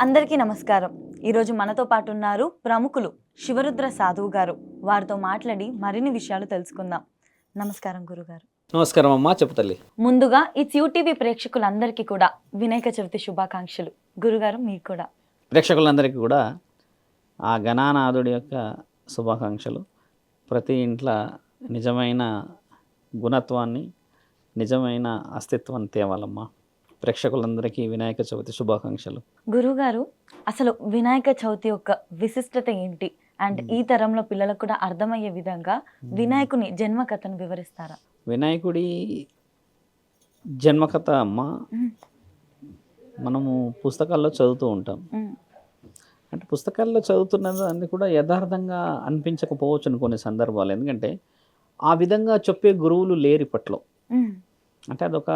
అందరికీ నమస్కారం. ఈరోజు మనతో పాటు ఉన్నారు ప్రముఖులు శివరుద్ర సాధువు గారు. వారితో మాట్లాడి మరిన్ని విషయాలు తెలుసుకుందాం. నమస్కారం గురుగారు. నమస్కారం అమ్మా చెప్పు తల్లి. ముందుగా ఈ టీవీ ప్రేక్షకులందరికీ కూడా వినాయక చవితి శుభాకాంక్షలు. గురుగారు మీకు కూడా. ప్రేక్షకులందరికీ కూడా ఆ గణానాథుడి యొక్క శుభాకాంక్షలు. ప్రతి ఇంట్లో నిజమైన గుణత్వాన్ని నిజమైన అస్తిత్వాన్ని తేవాలమ్మా. ప్రేక్షకులందరికీ వినాయక చవితి శుభాకాంక్షలు. గురుగారు అసలు వినాయక చవితి యొక్క విశిష్టత ఏంటి? అండ్ ఈ తరంలో పిల్లలకు కూడా అర్థమయ్యే విధంగా వినాయకుని జన్మ కథను వివరిస్తారా? వినాయకుడి జన్మకథ అమ్మ మ్మ్. మనము పుస్తకాల్లో చదువుతూ ఉంటాం. అంటే పుస్తకాల్లో చదువుతున్నది అన్ని కూడా యథార్థంగా అనిపించకపోవచ్చు కొన్ని సందర్భాలు. ఎందుకంటే ఆ విధంగా చెప్పే గురువులు లేరు ఇప్పట్లో. అంటే అదొక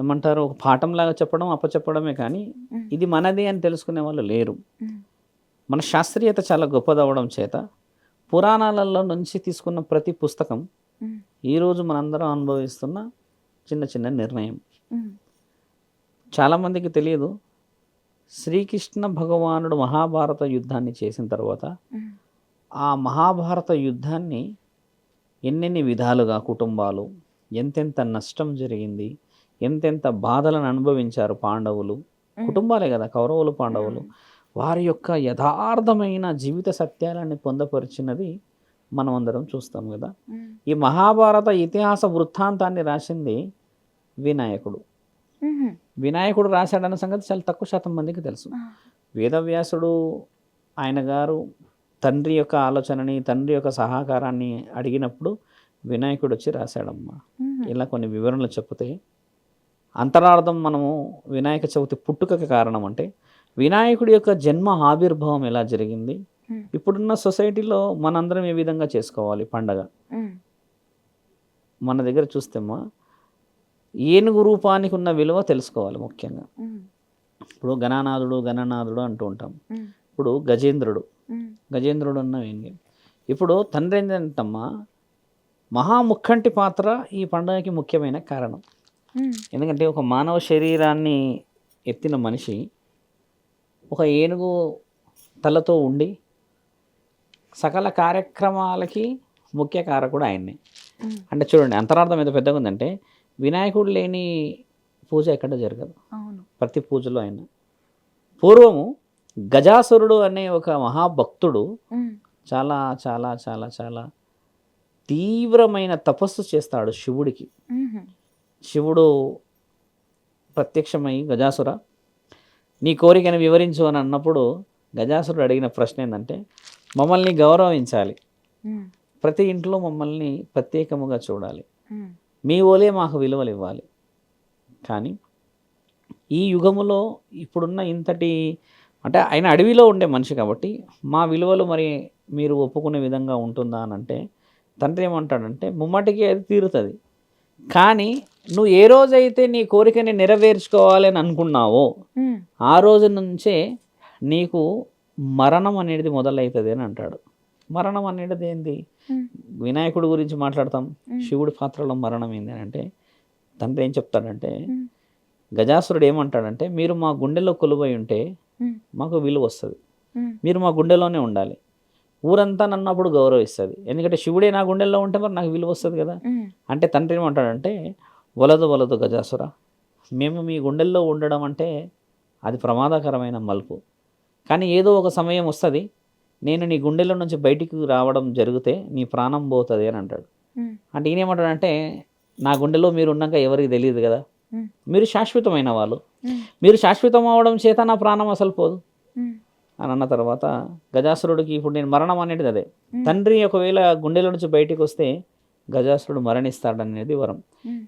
ఏమంటారు ఒక పాఠంలాగా చెప్పడం అప్పచెప్పడమే కానీ. ఇది మనది అని తెలుసుకునే వాళ్ళు లేరు. మన శాస్త్రీయత చాలా గొప్పదవడం చేత పురాణాలలో నుంచి తీసుకున్న ప్రతి పుస్తకం. ఈరోజు మనందరం అనుభవిస్తున్న చిన్న చిన్న నిర్ణయం. చాలామందికి తెలియదు శ్రీకృష్ణ భగవానుడు మహాభారత యుద్ధాన్ని చేసిన తర్వాత. ఆ మహాభారత యుద్ధాన్ని ఎన్నెన్ని విధాలుగా కుటుంబాలు ఎంతెంత నష్టం జరిగింది ఎంతెంత బాధలను అనుభవించారు పాండవులు కుటుంబాలే కదా కౌరవులు పాండవులు వారి యొక్క యథార్థమైన జీవిత సత్యాలని పొందపరిచినది మనం అందరం చూస్తాం కదా. ఈ మహాభారత ఇతిహాస వృత్తాంతాన్ని రాసింది వినాయకుడు. వినాయకుడు రాశాడన్న సంగతి చాలా తక్కువ శాతం మందికి తెలుసు. వేదవ్యాసుడు ఆయన గారు తండ్రి యొక్క ఆలోచనని తండ్రి యొక్క సహకారాన్ని అడిగినప్పుడు వినాయకుడు వచ్చి రాశాడమ్మా మ్మ్. ఇలా కొన్ని వివరణలు చెప్తే అంతరార్థం మనము వినాయక చవితి పుట్టుకకి కారణం అంటే వినాయకుడి యొక్క జన్మ ఆవిర్భావం ఎలా జరిగింది. ఇప్పుడున్న సొసైటీలో మనందరం ఏ విధంగా చేసుకోవాలి పండగ. మన దగ్గర చూస్తేమ్మా ఏనుగు రూపానికి ఉన్న విలువ తెలుసుకోవాలి ముఖ్యంగా. ఇప్పుడు గణనాథుడు గణనాథుడు అంటూ ఉంటాం. ఇప్పుడు గజేంద్రుడు. గజేంద్రుడు అన్న ఏంటి ఇప్పుడు తండ్రి ఏంటంటమ్మా మహాముఖంటి పాత్ర ఈ పండుగకి ముఖ్యమైన కారణం. ఎందుకంటే ఒక మానవ శరీరాన్ని ఎత్తిన మనిషి ఒక ఏనుగు తలతో ఉండి సకల కార్యక్రమాలకి ముఖ్య కారకుడు ఆయన్నే మ్మ్. అంటే చూడండి అంతరార్థం ఎంత పెద్దగా ఉందంటే వినాయకుడు లేని పూజ ఎక్కడ జరగదు ప్రతి పూజలో ఆయన పూర్వము గజాసురుడు అనే ఒక మహాభక్తుడు మ్మ్. చాలా చాలా చాలా చాలా తీవ్రమైన తపస్సు చేస్తాడు శివుడికి. శివుడు ప్రత్యక్షమై గజాసుర నీ కోరికను వివరించు అని అన్నప్పుడు గజాసురుడు అడిగిన ప్రశ్న ఏంటంటే మమ్మల్ని గౌరవించాలి. ప్రతి ఇంట్లో మమ్మల్ని ప్రత్యేకముగా చూడాలి. మీ ఓలే మాకు విలువలు ఇవ్వాలి కానీ ఈ యుగములో ఇప్పుడున్న ఇంతటి అంటే ఆయన అడవిలో ఉండే మనిషి కాబట్టి మా విలువలు మరి మీరు ఒప్పుకునే విధంగా ఉంటుందా అని అంటే తండ్రి ఏమంటాడంటే ముమ్మటికి అది తీరుతుంది కానీ నువ్వు ఏ రోజైతే నీ కోరికని నెరవేర్చుకోవాలి అని అనుకున్నావో. ఆ రోజు నుంచే నీకు మరణం అనేది మొదలవుతుంది అని అంటాడు మరణం అనేది ఏంది. వినాయకుడి గురించి మాట్లాడతాం. శివుడి పాత్రలో మరణం ఏంది అని అంటే తండ్రి ఏం చెప్తాడంటే. గజాసురుడు ఏమంటాడంటే మీరు మా గుండెలో కొలువై ఉంటే. మాకు విలువ వస్తుంది. మీరు మా గుండెలోనే ఉండాలి ఊరంతా నన్ను అప్పుడు గౌరవిస్తుంది ఎందుకంటే శివుడే నా గుండెల్లో ఉంటే మరి నాకు విలువ వస్తుంది కదా. అంటే తండ్రి ఏమంటాడంటే వలదు వలదు గజాసుర మేము మీ గుండెల్లో ఉండడం అంటే అది ప్రమాదకరమైన మలుపు కానీ ఏదో ఒక సమయం వస్తుంది నేను నీ గుండెల్లో నుంచి బయటికి రావడం జరిగితే నీ ప్రాణం పోతుంది అని అంటాడు. అంటే ఈయన ఏమంటాడంటే నా గుండెలో మీరు ఉన్నాక ఎవరికి తెలియదు కదా. మీరు శాశ్వతమైన వాళ్ళు. మీరు శాశ్వతం అవడం చేత నా ప్రాణం అసలు పోదు. అని అన్న తర్వాత గజాసురుడికి ఇప్పుడు నేను మరణం అనేది అదే. తండ్రి ఒకవేళ గుండెలో నుంచి బయటికి వస్తే గజాసురుడు మరణిస్తాడనేది వరం.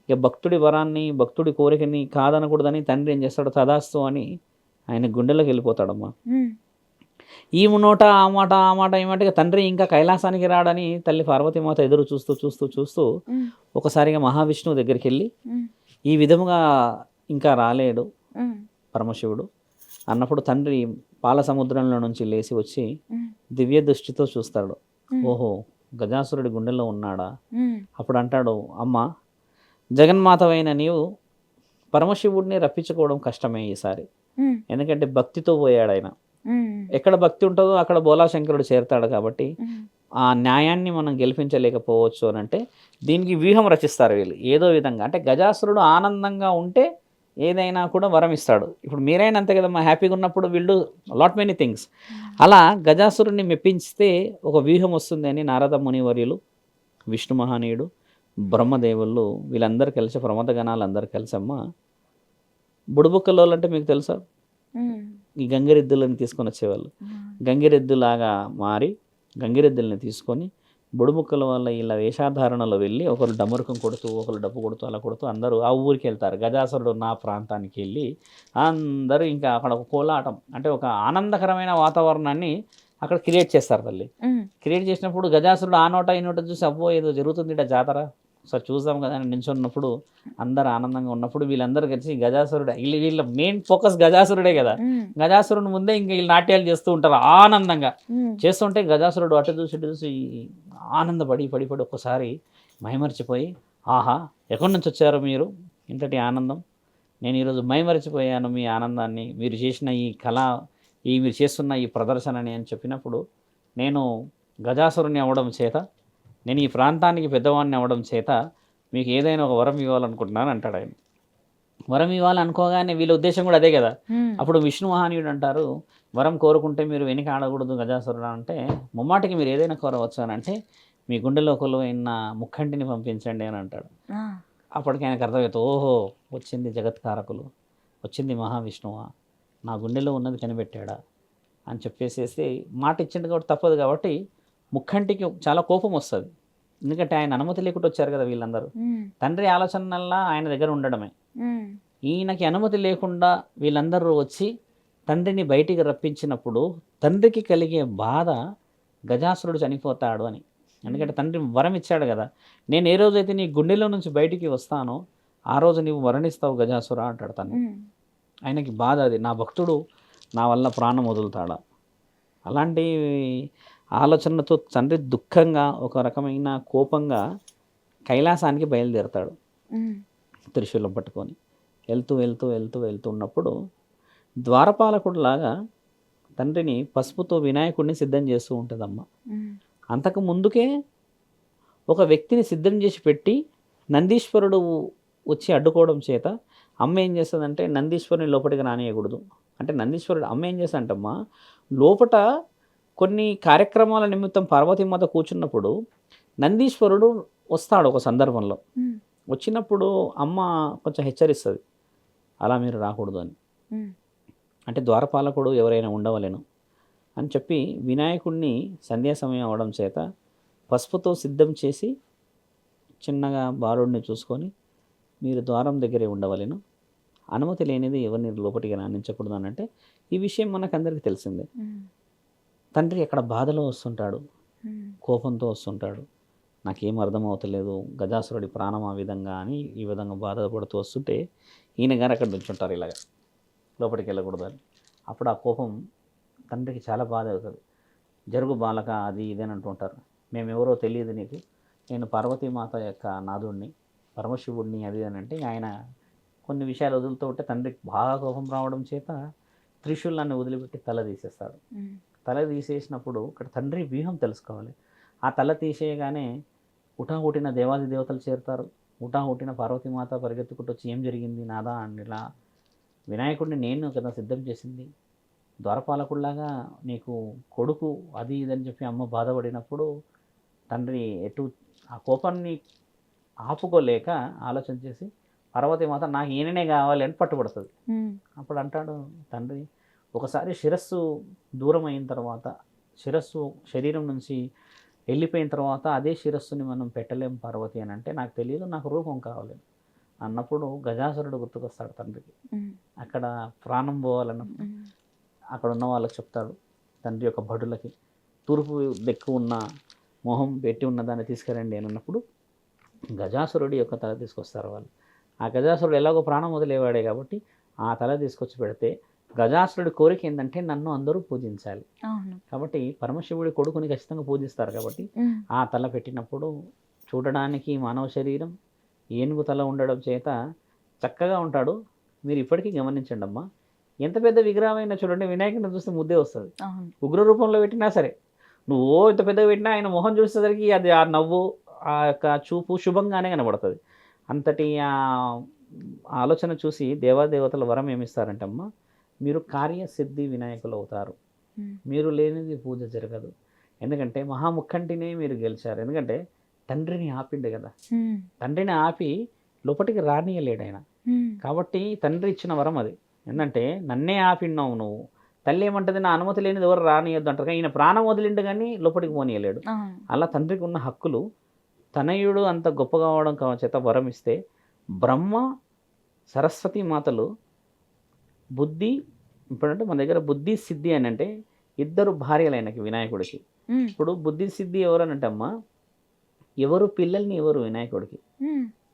ఇక భక్తుడి వరాన్ని భక్తుడి కోరికని కాదనకూడదని తండ్రి ఏం చేస్తాడు తదాస్తు అని ఆయన గుండెలోకి వెళ్ళిపోతాడమ్మా మ్మ్. ఈ నోట ఆ మాట ఆ మాట ఈ మాట ఇక తండ్రి ఇంకా కైలాసానికి రాడని తల్లి పార్వతీమాత ఎదురు చూస్తూ చూస్తూ చూస్తూ. ఒకసారిగా మహావిష్ణువు దగ్గరికి వెళ్ళి. ఈ విధముగా ఇంకా రాలేడు. పరమశివుడు అన్నప్పుడు తండ్రి పాల సముద్రంలో నుంచి లేచి వచ్చి. దివ్య దృష్టితో చూస్తాడు. ఓహో గజాసురుడి గుండెల్లో ఉన్నాడా. అప్పుడు అంటాడు అమ్మ జగన్మాతవైన నీవు పరమశివుడిని రప్పించుకోవడం కష్టమే ఈసారి. ఎందుకంటే భక్తితో పోయాడు ఆయన. ఎక్కడ భక్తి ఉంటుందో అక్కడ బోలాశంకరుడు చేరుతాడు కాబట్టి ఆ న్యాయాన్ని మనం గెలిపించలేకపోవచ్చు అని అంటే దీనికి వ్యూహం రచిస్తారు వీళ్ళు. ఏదో విధంగా. అంటే గజాసురుడు ఆనందంగా ఉంటే ఏదైనా కూడా వరం ఇస్తాడు. ఇప్పుడు మీరైనా అంతే కదమ్మా హ్యాపీగా ఉన్నప్పుడు వీళ్ళు లాట్ మెనీ థింగ్స్ అలా గజాసురుడిని మెప్పించితే ఒక వ్యూహం వస్తుంది అని నారద మునివర్యులు విష్ణు మహానీయుడు బ్రహ్మదేవుళ్ళు వీళ్ళందరూ కలిసి ప్రమద గణాలు అందరూ కలిసి అమ్మ బుడుబుక్కలో అంటే మీకు తెలుసా? ఉమ్, ఈ గంగిరెద్దులను తీసుకొని వచ్చేవాళ్ళు. ఉమ్, గంగిరెద్దులాగా మారి గంగిరెద్దుల్ని తీసుకొని బుడుముక్కల వల్ల ఇలా వేషాధారణలో వెళ్ళి ఒకరు డమరుకం కొడుతూ ఒకరు డప్పు కొడుతూ అలా కొడుతూ అందరూ ఆ ఊరికి వెళ్తారు. గజాసురుడు నా ప్రాంతానికి వెళ్ళి అందరూ ఇంకా అక్కడ ఒక కోలాటం అంటే ఒక ఆనందకరమైన వాతావరణాన్ని అక్కడ క్రియేట్ చేస్తారు తల్లి. క్రియేట్ చేసినప్పుడు గజాసురుడు ఆ నోట ఈ నోట చూసి అబ్బో ఏదో జరుగుతుంది ఇట జాతర. ఒకసారి చూద్దాం కదా అని నించున్నప్పుడు అందరు ఆనందంగా ఉన్నప్పుడు వీళ్ళందరూ కలిసి గజాసురుడు వీళ్ళ వీళ్ళ మెయిన్ ఫోకస్ గజాసురుడే కదా. గజాసురుడు ముందే ఇంకా వీళ్ళు నాట్యాలు చేస్తూ ఉంటారు ఆనందంగా. చేస్తుంటే గజాసురుడు అటు చూసి ఇటు చూసి ఆనందపడి పడి పడి ఒక్కసారి మైమరిచిపోయి ఆహా ఎక్కడి నుంచి వచ్చారు మీరు? ఇంతటి ఆనందం. నేను ఈరోజు మైమరిచిపోయాను మీ ఆనందాన్ని. మీరు చేసిన ఈ కళ ఈ మీరు చేస్తున్న ఈ ప్రదర్శనని అని చెప్పినప్పుడు నేను గజాసురుని అవ్వడం చేత నేను ఈ ప్రాంతానికి పెద్దవాడిని అవ్వడం చేత మీకు ఏదైనా ఒక వరం ఇవ్వాలనుకుంటున్నాను అంటాడు ఆయన. వరం ఇవ్వాలనుకోగానే వీళ్ళ ఉద్దేశం కూడా అదే కదా. అప్పుడు విష్ణు మహానీయుడు అంటారు వరం కోరుకుంటే మీరు వెనక ఆడకూడదు గజాసురుడు అంటే ముమ్మాటికి మీరు ఏదైనా కోరవచ్చు అని అంటే మీ గుండెలో కొలువైన ముక్కంటిని పంపించండి అని అంటాడు. అప్పటికి ఆయనకు అర్థమవుతుంది ఓహో వచ్చింది జగత్కారకులు వచ్చింది మహావిష్ణువా నా గుండెలో ఉన్నది కనిపెట్టాడా అని చెప్పేసేసి మాట ఇచ్చింది కాబట్టి తప్పదు కాబట్టి ముక్కంటికి చాలా కోపం వస్తుంది. ఎందుకంటే ఆయన అనుమతి లేకుండా వచ్చారు కదా వీళ్ళందరూ. తండ్రి ఆలోచనల్లా ఆయన దగ్గర ఉండడమే. ఈయనకి అనుమతి లేకుండా వీళ్ళందరూ వచ్చి తండ్రిని బయటికి రప్పించినప్పుడు తండ్రికి కలిగే బాధ గజాసురుడు చనిపోతాడు అని. ఎందుకంటే తండ్రి వరం ఇచ్చాడు కదా. నేను ఏ రోజైతే నీ గుండెలో నుంచి బయటికి వస్తానో ఆ రోజు నీవు మరణిస్తావు గజాసుర అంటాడు తను. ఆయనకి బాధ అది. నా భక్తుడు నా వల్ల ప్రాణం వదులుతాడా? అలాంటి ఆలోచనలతో తండ్రి దుఃఖంగా ఒక రకమైన కోపంగా కైలాసానికి బయలుదేరతాడు. త్రిశూలం పట్టుకొని వెళ్తూ వెళ్తూ వెళ్తూ వెళ్తూ ఉన్నప్పుడు ద్వారపాలకుడిలాగా తండ్రిని పసుపుతో వినాయకుడిని సిద్ధం చేస్తూ ఉంటుందమ్మ. అంతకు ముందుకే ఒక వ్యక్తిని సిద్ధం చేసి పెట్టి నందీశ్వరుడు వచ్చి అడ్డుకోవడం చేత అమ్మ ఏం చేస్తుందంటే నందీశ్వరుని లోపలికి రానియకూడదు. అంటే నందీశ్వరుడు అమ్మ ఏం చేస్తుందంటమ్మా లోపట కొన్ని కార్యక్రమాల నిమిత్తం పార్వతీమాత కూర్చున్నప్పుడు నందీశ్వరుడు వస్తాడు ఒక సందర్భంలో. వచ్చినప్పుడు అమ్మ కొంచెం హెచ్చరిస్తుంది. అలా మీరు రాకూడదు అని. అంటే ద్వారపాలకుడు ఎవరైనా ఉండవలేను అని చెప్పి వినాయకుడిని సంధ్యా సమయం అవడం చేత పసుపుతో సిద్ధం చేసి చిన్నగా బాలుడిని చూసుకొని మీరు ద్వారం దగ్గరే ఉండవలేను. అనుమతి లేనిది ఎవరిని లోపలికి రాణించకూడదు అని అంటే ఈ విషయం మనకందరికీ తెలిసిందే. తండ్రి ఎక్కడ బాధలో వస్తుంటాడు? కోపంతో వస్తుంటాడు. నాకేం అర్థమవుతలేదు గజాసురుడి ప్రాణం ఆ విధంగా అని ఈ విధంగా బాధపడుతూ వస్తుంటే ఈయన గారు అక్కడ నుంచుంటారు ఇలాగ. లోపలికి వెళ్ళకూడదు అని. అప్పుడు ఆ కోపం తండ్రికి చాలా బాధ అవుతుంది. జరుగు బాలక అది ఇది అని అంటుంటారు మేమెవరో తెలియదు నీకు. నేను పార్వతీమాత యొక్క నాదుడిని పరమశివుడిని అది అని అంటే ఆయన కొన్ని విషయాలు వదులుతూ ఉంటే తండ్రికి బాగా కోపం రావడం చేత త్రిశూలాన్ని వదిలిపెట్టి తల తీసేస్తాడు. తల తీసేసినప్పుడు ఇక్కడ తండ్రి వ్యూహం తెలుసుకోవాలి. ఆ తల తీసేయగానే ఉటా హుటిన దేవాది దేవతలు చేరుతారు. ఉటా హుటిన పార్వతీమాత పరిగెత్తుకుంటూ వచ్చి ఏం జరిగింది నాదా? అని ఇలా వినాయకుడిని నేను కదా సిద్ధం చేసింది. ద్వారపాలకుడిలాగా నీకు కొడుకు అది ఇది అని చెప్పి అమ్మ బాధపడినప్పుడు తండ్రి ఎటు ఆ కోపాన్ని ఆపుకోలేక ఆలోచన చేసి పార్వతీమాత నాకు ఈయననే కావాలి అని పట్టుబడుతుంది. అప్పుడు అంటాడు తండ్రి ఒకసారి శిరస్సు దూరం అయిన తర్వాత శిరస్సు శరీరం నుంచి వెళ్ళిపోయిన తర్వాత అదే శిరస్సుని మనం పెట్టలేం పార్వతి అని అంటే నాకు తెలియదు నాకు రూపం కావాలి అన్నప్పుడు గజాసురుడు గుర్తుకొస్తాడు తండ్రికి. అక్కడ ప్రాణం పోవాలన్న ఉమ్, అక్కడ ఉన్న వాళ్ళకి చెప్తాడు తండ్రి యొక్క భటులకి తూర్పు దిక్కు ఉన్న మొహం పెట్టి ఉన్న దాన్ని తీసుకురండి అని అన్నప్పుడు గజాసురుడి యొక్క తల తీసుకొస్తారు వాళ్ళు. ఆ గజాసురుడు ఎలాగో ప్రాణం వదిలేవాడే కాబట్టి ఆ తల తీసుకొచ్చి పెడితే గజాసురుడి కోరిక ఏంటంటే నన్ను అందరూ పూజించాలి. కాబట్టి పరమశివుడి కొడుకుని ఖచ్చితంగా పూజిస్తారు కాబట్టి ఆ తల పెట్టినప్పుడు చూడడానికి మానవ శరీరం ఏనుగు తల ఉండడం చేత చక్కగా ఉంటాడు. మీరు ఇప్పటికీ గమనించండి అమ్మా. ఎంత పెద్ద విగ్రహం అయినా చూడండి వినాయకుడిని చూస్తే ముద్దే వస్తుంది. ఉగ్ర రూపంలో పెట్టినా సరే నువ్వు ఇంత పెద్దగా పెట్టినా ఆయన మొహం చూసేసరికి అది ఆ నవ్వు ఆ యొక్క చూపు శుభంగానే కనబడుతుంది. అంతటి ఆ ఆలోచన చూసి దేవాదేవతల వరం ఏమిస్తారంటే అమ్మ మీరు కార్యసిద్ధి వినాయకులు అవుతారు. మీరు లేనిది పూజ జరగదు. ఎందుకంటే మహాముఖంటినే మీరు గెలిచారు. ఎందుకంటే తండ్రిని ఆపిండు కదా. తండ్రిని ఆపి లోపటికి రానియలేడు ఆయన. కాబట్టి తండ్రి ఇచ్చిన వరం అది. ఏంటంటే నన్నే ఆపిన్నావు నువ్వు. తల్లి ఏమంటది? నా అనుమతి లేనిది ఎవరు రానియద్దు అంటారు. కానీ ఈయన ప్రాణం వదిలిండు కానీ లోపలికి పోనీయలేడు. అలా తండ్రికి ఉన్న హక్కులు తనయుడు అంత గొప్పగా అవడం చేత వరం ఇస్తే బ్రహ్మ సరస్వతి మాతలు బుద్ధి ఇప్పుడంటే మన దగ్గర బుద్ధి సిద్ధి అని అంటే ఇద్దరు భార్యలు ఆయనకి వినాయకుడికి. ఇప్పుడు బుద్ధి సిద్ధి ఎవరు అని అంటే అమ్మ ఎవరు పిల్లల్ని ఎవరు వినాయకుడికి.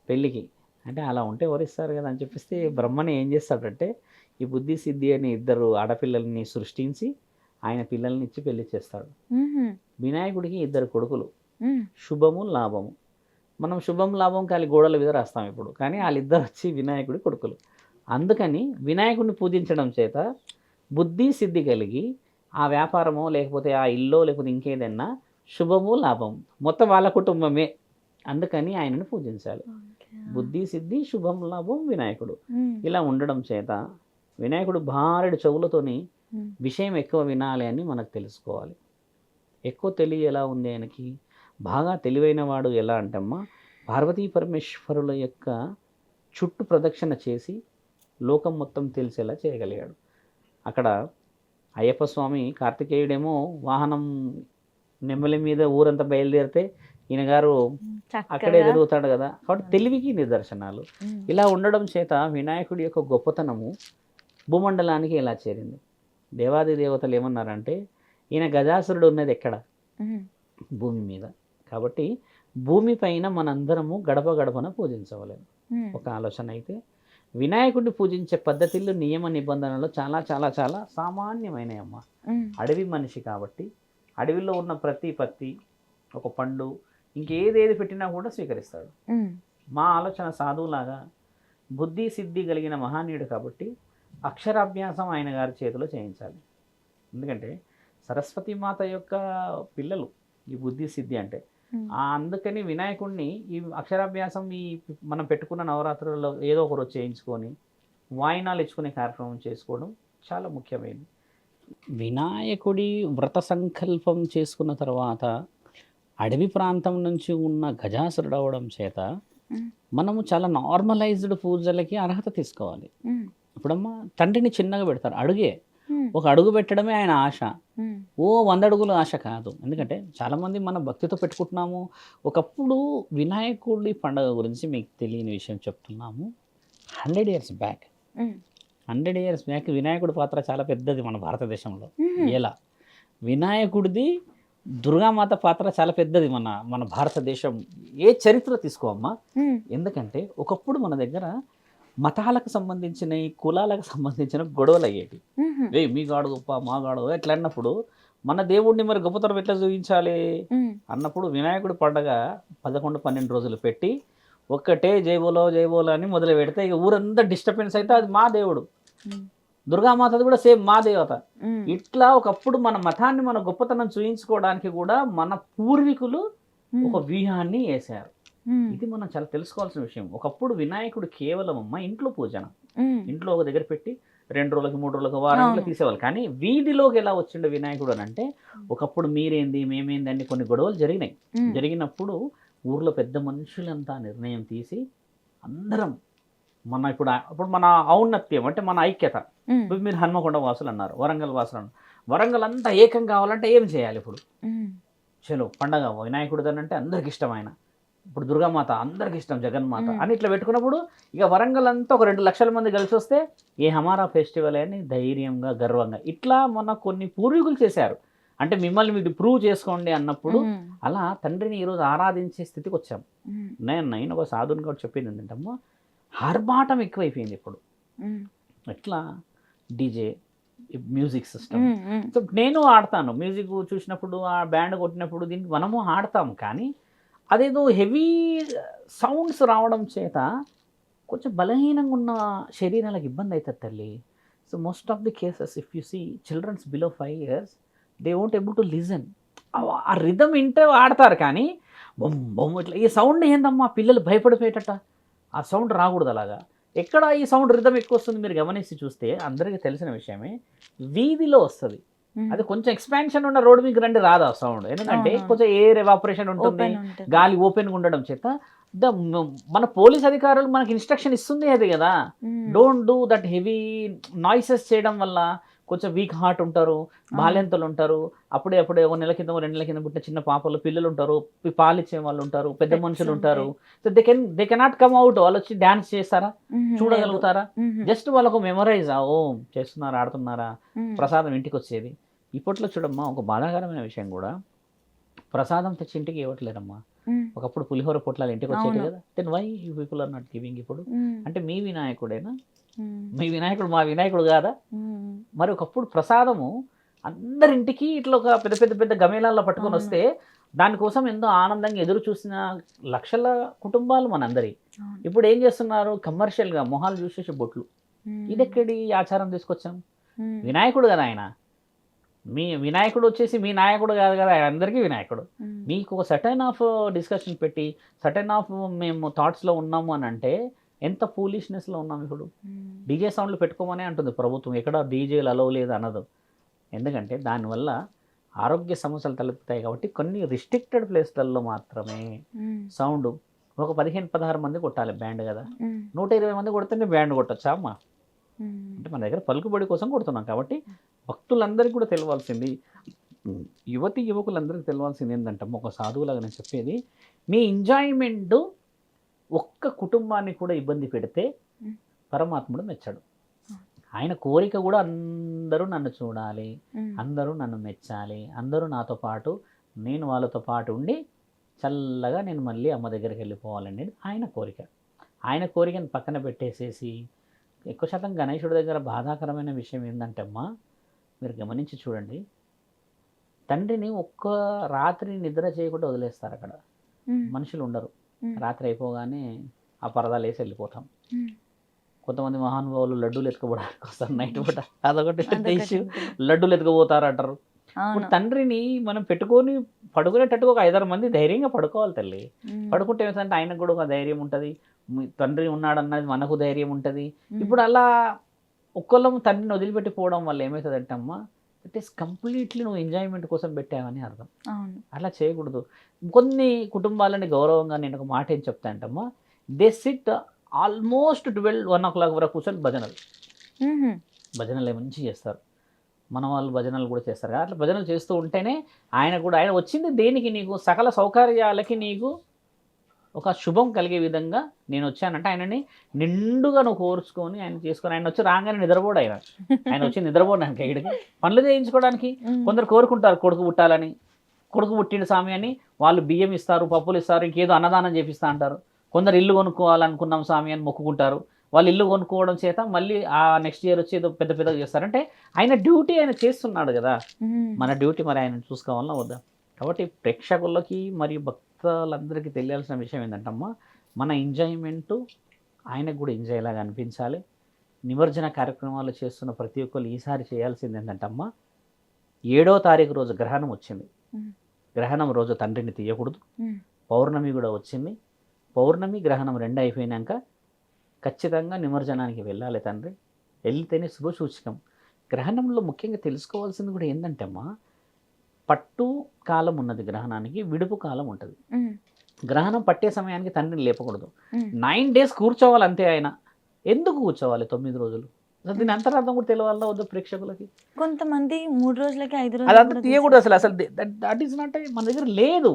పెళ్ళికి అంటే అలా ఉంటే ఎవరు ఇస్తారు కదా అని చెప్పేసి బ్రహ్మని ఏం చేస్తాడంటే ఈ బుద్ధి సిద్ధి అని ఇద్దరు ఆడపిల్లల్ని సృష్టించి ఆయన పిల్లల్ని ఇచ్చి పెళ్ళి చేస్తాడు. వినాయకుడికి ఇద్దరు కొడుకులు. శుభము లాభము మనం శుభం లాభం ఖాళీ గోడల మీద రాస్తాం ఇప్పుడు కానీ వాళ్ళిద్దరు వచ్చి వినాయకుడి కొడుకులు అందుకని వినాయకుడిని పూజించడం చేత బుద్ధి సిద్ధి కలిగి ఆ వ్యాపారమో లేకపోతే ఆ ఇల్లో లేకపోతే ఇంకేదన్నా శుభము లాభము మొత్తం వాళ్ళ కుటుంబమే. అందుకని ఆయనను పూజించాలి. బుద్ధి సిద్ధి శుభం లాభం వినాయకుడు. ఇలా ఉండడం చేత వినాయకుడు భారెడు చెవులతోని. విషయం ఎక్కువ వినాలి అని మనకు తెలుసుకోవాలి. ఎక్కువ తెలివి ఎలా ఉంది ఆయనకి? బాగా తెలివైన వాడు ఎలా అంటమ్మా? పార్వతీ పరమేశ్వరుల యొక్క చుట్టూ ప్రదక్షిణ చేసి లోకం మొత్తం తెలిసేలా చేయగలిగాడు. అక్కడ అయ్యప్ప స్వామి కార్తికేయుడేమో వాహనం నెమ్మలి మీద ఊరంతా బయలుదేరితే ఈయన గారు అక్కడే తిరుగుతాడు కదా. కాబట్టి తెలివికి నిదర్శనాలు. ఇలా ఉండడం చేత వినాయకుడి యొక్క గొప్పతనము భూమండలానికి ఎలా చేరింది. దేవాది దేవతలు ఏమన్నారంటే ఈయన గజాసురుడు ఉన్నది ఎక్కడ. భూమి మీద. కాబట్టి భూమి పైన మనందరము గడప గడపన పూజించవలేదు. ఒక ఆలోచన అయితే వినాయకుడిని పూజించే పద్ధతులు నియమ నిబంధనలు చాలా చాలా చాలా సామాన్యమైనవమ్మా ఉమ్. అడవి మనిషి కాబట్టి అడవిలో ఉన్న ప్రతి పత్తి ఒక పండు ఇంకేదేది పెట్టినా కూడా స్వీకరిస్తాడు. మా ఆలోచన సాధువులాగా బుద్ధి సిద్ధి కలిగిన మహానీయుడు కాబట్టి అక్షరాభ్యాసం ఆయన గారి చేతిలో చేయించాలి ఎందుకంటే సరస్వతి మాత యొక్క పిల్లలు ఈ బుద్ధి సిద్ధి అంటే అందుకని వినాయకుడిని ఈ అక్షరాభ్యాసం ఈ మనం పెట్టుకున్న నవరాత్రులలో ఏదో ఒక రోజు చేయించుకొని వాయినాలు ఇచ్చుకునే కార్యక్రమం చేసుకోవడం చాలా ముఖ్యమైనది వినాయకుడి వ్రత సంకల్పం చేసుకున్న తర్వాత అడవి ప్రాంతం నుంచి ఉన్న గజాసురుడు అవడం చేత. మనము చాలా నార్మలైజ్డ్ పూజలకి అర్హత తీసుకోవాలి. ఇప్పుడమ్మా తండ్రిని చిన్నగా పెడతారు అడుగే. ఒక అడుగు పెట్టడమే ఆయన ఆశ. ఓ వంద అడుగుల ఆశ కాదు. ఎందుకంటే చాలామంది మన భక్తితో పెట్టుకుంటున్నాము. ఒకప్పుడు వినాయకుడి పండగ గురించి మీకు తెలియని విషయం చెప్తున్నాము. Hundred years back. Hundred years back వినాయకుడి పాత్ర చాలా పెద్దది మన భారతదేశంలో. ఎలా? వినాయకుడిది దుర్గామాత పాత్ర చాలా పెద్దది మన మన భారతదేశం. ఏ చరిత్ర తీసుకోమ్మా. ఎందుకంటే ఒకప్పుడు మన దగ్గర మతాలకు సంబంధించిన కులాలకు సంబంధించిన గొడవలు అయ్యేవి. ఏ మీ గాడు గొప్ప మా గాడు ఎట్లా అన్నప్పుడు మన దేవుడిని మరి గొప్పతనం ఎట్లా చూపించాలి. అన్నప్పుడు వినాయకుడి పండగ పదకొండు పన్నెండు రోజులు పెట్టి ఒక్కటే జైబోలో జైబోలో అని మొదలు పెడితే ఇక ఊరంతా డిస్టర్బెన్స్ అయితే అది మా దేవుడు. దుర్గామాతది కూడా సేమ్ మా దేవత. ఇట్లా ఒకప్పుడు మన మతాన్ని మన గొప్పతనం చూయించుకోవడానికి కూడా మన పూర్వీకులు ఒక వ్యూహాన్ని వేశారు. ఇది మనం చాలా తెలుసుకోవాల్సిన విషయం. ఒకప్పుడు వినాయకుడు కేవలం అమ్మ ఇంట్లో పూజన. ఇంట్లో ఒక దగ్గర పెట్టి రెండు రోజులకి మూడు రోజులకి వారానికి. తీసేవాళ్ళు. కానీ వీధిలోకి ఎలా వచ్చిండు వినాయకుడు అని అంటే ఒకప్పుడు మీరేంది మేమేంది అని కొన్ని గొడవలు జరిగినాయి. జరిగినప్పుడు ఊర్లో పెద్ద మనుషులంతా నిర్ణయం తీసి అందరం మన ఇప్పుడు ఇప్పుడు మన ఔన్నత్యం అంటే మన ఐక్యత. మీరు హన్మకొండ వాసులు అన్నారు వరంగల్ వాసులు అన్నారు. వరంగల్ అంతా ఏకం కావాలంటే ఏం చేయాలి ఇప్పుడు. చలో పండగ వినాయకుడు అంటే అందరికి ఇష్టమైన ఇప్పుడు దుర్గామాత అందరికి ఇష్టం జగన్మాత. అని ఇట్లా పెట్టుకున్నప్పుడు ఇక వరంగల్ అంతా ఒక రెండు లక్షల మంది కలిసి వస్తే ఏ హమారా ఫెస్టివల్ అని ధైర్యంగా గర్వంగా ఇట్లా మన కొన్ని పూర్వీకులు చేశారు అంటే మిమ్మల్ని మీరు ప్రూవ్ చేసుకోండి అన్నప్పుడు. అలా తండ్రిని ఈరోజు ఆరాధించే స్థితికి వచ్చాం. నేను నేను ఒక సాధుని కూడా చెప్పింది ఏంటంటమ్మా ఆర్భాటం ఎక్కువైపోయింది ఇప్పుడు. ఎట్లా డీజే మ్యూజిక్ సిస్టమ్. సో నేను ఆడతాను మ్యూజిక్ చూసినప్పుడు ఆ బ్యాండ్ కొట్టినప్పుడు దీనికి మనము ఆడతాము కానీ అదేదో హెవీ సౌండ్స్ రావడం చేత కొంచెం బలహీనంగా ఉన్న శరీరాలకు ఇబ్బంది అవుతుంది తల్లి. So most of the cases if you see childrens below five years they won't able to listen ఆ రిధమ్ వింటే ఆడతారు కానీ బొమ్మ బొమ్మ ఇట్లా ఈ సౌండ్ ఏందమ్మా? పిల్లలు భయపడిపోయేటట్ట. ఆ సౌండ్ రాకూడదు అలాగా. ఎక్కడ ఈ సౌండ్ రిధం ఎక్కువ వస్తుంది మీరు గమనించి చూస్తే అందరికీ తెలిసిన విషయమే వీధిలో వస్తుంది. అది కొంచెం ఎక్స్పాన్షన్ ఉన్న రోడ్ మీకు రండి రాదు ఆ సౌండ్ ఎందుకంటే. కొంచెం ఎయిర్ ఎవాపరేషన్ ఉంటుంది. గాలి ఓపెన్గా ఉండడం చేత ద మన పోలీస్ అధికారులు మనకి ఇన్స్ట్రక్షన్ ఇస్తుంది అది కదా. Don't do that heavy noises చేయడం వల్ల కొంచెం వీక్ హార్ట్ ఉంటారు బాల్యంతలు ఉంటారు అప్పుడే అప్పుడే ఒక నెల కింద రెండు నెలల కింద పుట్టిన చిన్న పాపలు పిల్లలు ఉంటారు పాలిచ్చే వాళ్ళు ఉంటారు పెద్ద మనుషులు. ఉంటారు so they can they cannot come out వాళ్ళు వచ్చి డాన్స్ చేస్తారా. చూడగలుగుతారా. జస్ట్ వాళ్ళకు మెమరైజ్ ఓ చేస్తున్నారా ఆడుతున్నారా. ప్రసాదం ఇంటికి వచ్చేది ఇప్పట్లో చూడమ్మా ఒక బాధాకరమైన విషయం కూడా ప్రసాదం తెచ్చి ఇంటికి ఇవ్వట్లేదమ్మా మ్మ్. ఒకప్పుడు పులిహోర పొట్లాలు ఇంటికి వచ్చేది. కదా then why you people are not giving ఇప్పుడు. అంటే మీ వినాయకుడేనా. మీ వినాయకుడు మా వినాయకుడు కాదా. మరి ఒకప్పుడు ప్రసాదము అందరింటికి ఇట్లా ఒక పెద్ద పెద్ద పెద్ద గమేళాల్లో పట్టుకొని. వస్తే దానికోసం ఎంతో ఆనందంగా ఎదురు చూసిన లక్షల కుటుంబాలు మనందరి. ఇప్పుడు ఏం చేస్తున్నారు కమర్షియల్గా మొహాలు చూసేసి బొట్లు. ఇదెక్కడి ఆచారం తీసుకొచ్చాం. వినాయకుడు కదా ఆయన మీ వినాయకుడు వచ్చేసి మీ నాయకుడు కాదు కదా అందరికీ వినాయకుడు. మీకు ఒక సటన్ ఆఫ్ డిస్కషన్ పెట్టి సటన్ ఆఫ్ మేము థాట్స్లో ఉన్నాము అని అంటే ఎంత ఫూలిష్నెస్లో ఉన్నాం ఇప్పుడు. డీజే సౌండ్లు పెట్టుకోమనే అంటుంది ప్రభుత్వం ఎక్కడ డీజేలు అలవ్ లేదు అనదు ఎందుకంటే దానివల్ల ఆరోగ్య సమస్యలు తలెత్తుతాయి కాబట్టి కొన్ని రిస్ట్రిక్టెడ్ ప్లేస్లలో మాత్రమే. సౌండ్ ఒక పదిహేను పదహారు మంది కొట్టాలి బ్యాండ్ కదా. నూట ఇరవై మంది కొడితేనే బ్యాండ్ కొట్టచ్చా అమ్మా మ్మ్. అంటే మన దగ్గర పలుకుబడి కోసం కొడుతున్నాం కాబట్టి భక్తులందరికీ కూడా తెలియాల్సింది యువతి యువకులందరికీ తెలియాల్సింది ఏంటంటే ఒక సాధువులాగా నేను చెప్పేది మీ ఎంజాయ్మెంట్ ఒక్క కుటుంబాన్ని కూడా ఇబ్బంది పెడితే. పరమాత్ముడు మెచ్చాడు. ఆయన కోరిక కూడా అందరూ నన్ను చూడాలి. అందరూ నన్ను మెచ్చాలి అందరూ నాతో పాటు నేను వాళ్ళతో పాటు ఉండి చల్లగా నేను మళ్ళీ అమ్మ దగ్గరికి వెళ్ళిపోవాలనేది ఆయన కోరిక ఆయన కోరికను పక్కన పెట్టేసేసి ఎక్కువ శాతం గణేశుడి దగ్గర బాధాకరమైన విషయం ఏంటంటే అమ్మా మీరు గమనించి చూడండి తండ్రిని ఒక్క రాత్రి నిద్ర చేయకుండా వదిలేస్తారు అక్కడ. మనుషులు ఉండరు. రాత్రి అయిపోగానే ఆ పరదాలు వేసి వెళ్ళిపోతాం. కొంతమంది మహానుభావులు లడ్డూలు ఎత్తుకోవడానికి వస్తారు నైట్ పూట అదొకటి ఇష్యూ. లడ్డూలు ఎత్తుకుపోతారు అంటారు ఇప్పుడు తండ్రిని మనం పెట్టుకొని పడుకునేటట్టుగా ఒక ఐదారు మంది ధైర్యంగా పడుకోవాలి తల్లి. పడుకుంటే ఏంటంటే ఆయనకు కూడా ఒక ధైర్యం ఉంటుంది తండ్రి ఉన్నాడన్నది మనకు ధైర్యం ఉంటుంది. ఇప్పుడు అలా ఒక్కళ్ళం తండ్రిని వదిలిపెట్టిపోవడం వల్ల ఏమవుతుందంటే అమ్మ ఇట్ ఈస్ కంప్లీట్లీ నువ్వు ఎంజాయ్మెంట్ కోసం పెట్టావని అర్థం. అలా చేయకూడదు. కొన్ని కుటుంబాలని గౌరవంగా నేను ఒక మాట ఏం చెప్తా అంటమ్మా they sit almost twelve one o'clock వరకు కూర్చొని భజనలు. భజనలు మంచి చేస్తారు. మన వాళ్ళు భజనలు కూడా చేస్తారు. అట్లా భజనలు చేస్తూ ఉంటేనే ఆయన కూడా ఆయన వచ్చింది దేనికి నీకు? సకల సౌకర్యాలకి నీకు? ఒక శుభం కలిగే విధంగా నేను వచ్చానంటే ఆయనని నిండుగా నువ్వు కోర్చుకొని ఆయన చేసుకొని ఆయన వచ్చి రాగానే నిద్రపోడు ఆయన. ఆయన వచ్చి నిద్రపోవడానికి ఇక్కడికి పనులు చేయించుకోవడానికి. కొందరు కోరుకుంటారు కొడుకు పుట్టాలని. కొడుకు పుట్టిన స్వామి అని వాళ్ళు బియ్యం ఇస్తారు పప్పులు ఇస్తారు ఇంకేదో అన్నదానం చేపిస్తా అంటారు. కొందరు ఇల్లు కొనుక్కోవాలనుకున్నాం స్వామి అని మొక్కుకుంటారు. వాళ్ళు ఇల్లు కొనుక్కోవడం చేత మళ్ళీ ఆ నెక్స్ట్ ఇయర్ వచ్చి ఏదో పెద్ద పెద్దగా చేస్తారంటే ఆయన డ్యూటీ ఆయన చేస్తున్నాడు కదా. మన డ్యూటీ మరి ఆయన చూసుకోవాలన్నా వద్దా? కాబట్టి ప్రేక్షకులకి మరియు భక్తులందరికీ తెలియాల్సిన విషయం ఏంటంటమ్మా మన ఎంజాయ్మెంట్ ఆయనకు కూడా ఎంజాయ్ లాగా అనిపించాలి. నిమజ్జన కార్యక్రమాలు చేస్తున్న ప్రతి ఒక్కరు ఈసారి చేయాల్సింది ఏంటంటమ్మా ఏడో తారీఖు రోజు గ్రహణం వచ్చింది. గ్రహణం రోజు తండ్రిని తీయకూడదు. పౌర్ణమి కూడా వచ్చింది. పౌర్ణమి గ్రహణం రెండు అయిపోయినాక ఖచ్చితంగా నిమజ్జనానికి వెళ్ళాలి తండ్రి. వెళ్తేనే శుభసూచకం. గ్రహణంలో ముఖ్యంగా తెలుసుకోవాల్సింది కూడా ఏంటంటే అమ్మా పట్టు కాలం ఉన్నది గ్రహణానికి విడుపు కాలం ఉంటుంది. గ్రహణం పట్టే సమయానికి తండ్రిని లేపకూడదు. నైన్ డేస్ కూర్చోవాలి అంతే ఆయన. ఎందుకు కూర్చోవాలి తొమ్మిది రోజులు? దీని అంతరార్థం కూడా తెలియాలా వద్దు ప్రేక్షకులకి? కొంతమంది మూడు రోజులకి ఐదు అదంతా రోజులు తీయకూడదు అసలు అసలు దట్ ఈస్ నాట్ మన దగ్గర లేదు.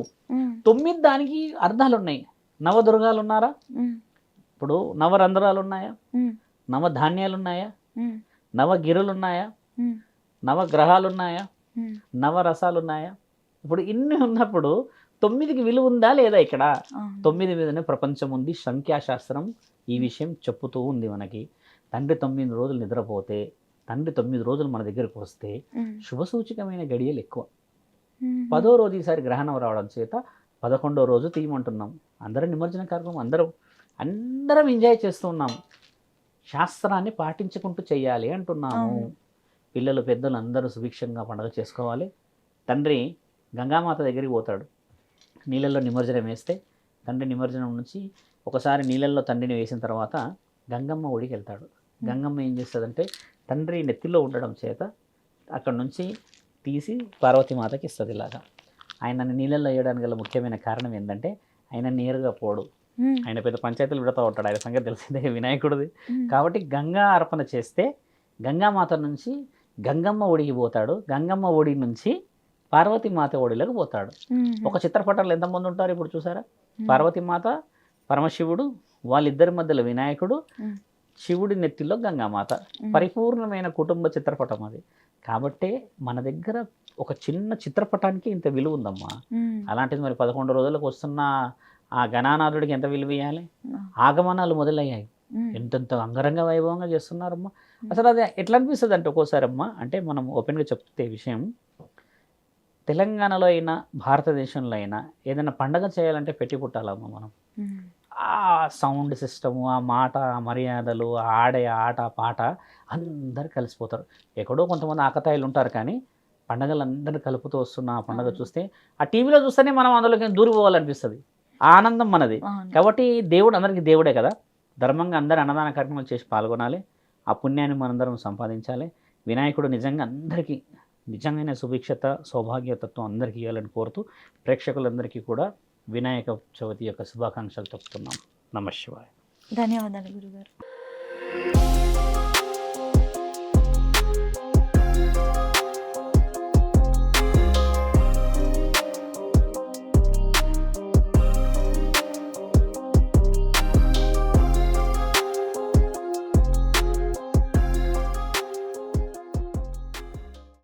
తొమ్మిది దానికి అర్థాలు ఉన్నాయి నవదుర్గాలు ఉన్నారా ఇప్పుడు నవరంధ్రాలు ఉన్నాయా నవ ధాన్యాలు ఉన్నాయా నవ గిరులు ఉన్నాయా నవ గ్రహాలు ఉన్నాయా నవరసాలు ఉన్నాయా ఇప్పుడు ఇన్ని ఉన్నప్పుడు తొమ్మిదికి విలువ ఉందా లేదా ఇక్కడ? తొమ్మిది మీదనే ప్రపంచం ఉంది సంఖ్యాశాస్త్రం ఈ విషయం చెప్పుతూ ఉంది మనకి. తండ్రి తొమ్మిది రోజులు నిద్రపోతే తండ్రి తొమ్మిది రోజులు మన దగ్గరకు వస్తే శుభసూచకమైన గడియలు ఎక్కువ. పదో రోజు ఈసారి గ్రహణం రావడం చేత పదకొండో రోజు తీయమంటున్నాం. అందరూ నిమజ్జన కార్యక్రమం అందరూ అందరం ఎంజాయ్ చేస్తూ ఉన్నాం. శాస్త్రాన్ని పాటించుకుంటూ చేయాలి అంటున్నాము. పిల్లలు పెద్దలు అందరూ సుభిక్షంగా పండుగ చేసుకోవాలి. తండ్రి గంగామాత దగ్గరికి పోతాడు. నీళ్ళల్లో నిమజ్జనం వేస్తే తండ్రి నిమజ్జనం నుంచి ఒకసారి నీళ్ళల్లో తండ్రిని వేసిన తర్వాత గంగమ్మ ఒడికి వెళ్తాడు. గంగమ్మ ఏం చేస్తుందంటే తండ్రి నెత్తిలో ఉండడం చేత అక్కడ నుంచి తీసి పార్వతీమాతకి ఇస్తుంది ఇలాగా. ఆయన నీళ్ళల్లో వేయడానికి గల ముఖ్యమైన కారణం ఏంటంటే ఆయన నేరుగా పోడు. ఆయన పెద్ద పంచాయతీలు పెడతా ఉంటాడు. ఆయన సంగతి తెలిసిందే వినాయకుడిది. కాబట్టి గంగా అర్పణ చేస్తే గంగామాత నుంచి గంగమ్మ ఒడికి పోతాడు. గంగమ్మ ఒడి నుంచి పార్వతీమాత ఒడిలోకి పోతాడు. ఒక చిత్రపటంలో ఎంతమంది ఉంటారు ఇప్పుడు చూసారా? పార్వతీమాత పరమశివుడు వాళ్ళిద్దరి మధ్యలో వినాయకుడు శివుడి నెత్తిలో గంగామాత. పరిపూర్ణమైన కుటుంబ చిత్రపటం అది. కాబట్టే మన దగ్గర ఒక చిన్న చిత్రపటానికి ఇంత విలువ ఉందమ్మా. అలాంటిది మరి పదకొండు రోజులకు వస్తున్న ఆ గణానాథుడికి ఎంత విలువ ఇవ్వాలి ఆగమనాలు మొదలయ్యాయి. ఎంతెంత అంగరంగ వైభవంగా చేస్తున్నారమ్మా. అసలు అది ఎట్లా అనిపిస్తుంది అంటే ఒక్కోసారి అమ్మా అంటే మనం ఓపెన్గా చెప్తే విషయం తెలంగాణలో అయినా భారతదేశంలో అయినా ఏదైనా పండగ చేయాలంటే పెట్టి పుట్టాలమ్మా మనం. ఆ సౌండ్ సిస్టము ఆ మాట ఆ మర్యాదలు ఆ ఆడే ఆట పాట అందరు కలిసిపోతారు. ఎక్కడో కొంతమంది ఆకతాయిలు ఉంటారు కానీ పండగలందరినీ కలుపుతూ వస్తున్న ఆ పండగ. చూస్తే ఆ టీవీలో చూస్తేనే మనం అందులోకి దూరిపోవాలనిపిస్తుంది ఆనందం మనది. కాబట్టి దేవుడు అందరికీ దేవుడే కదా. ధర్మంగా అందరు అన్నదాన కార్యక్రమాలు చేసి పాల్గొనాలి. ఆ పుణ్యాన్ని మనందరం సంపాదించాలి. వినాయకుడు నిజంగా అందరికీ నిజంగానే సుభిక్షత సౌభాగ్యతత్వం అందరికీ ఇవ్వాలని కోరుతూ ప్రేక్షకులందరికీ కూడా వినాయక చవితి యొక్క శుభాకాంక్షలు చెప్తున్నాం నమ శివాయ ధన్యవాదాలు గురుగారు.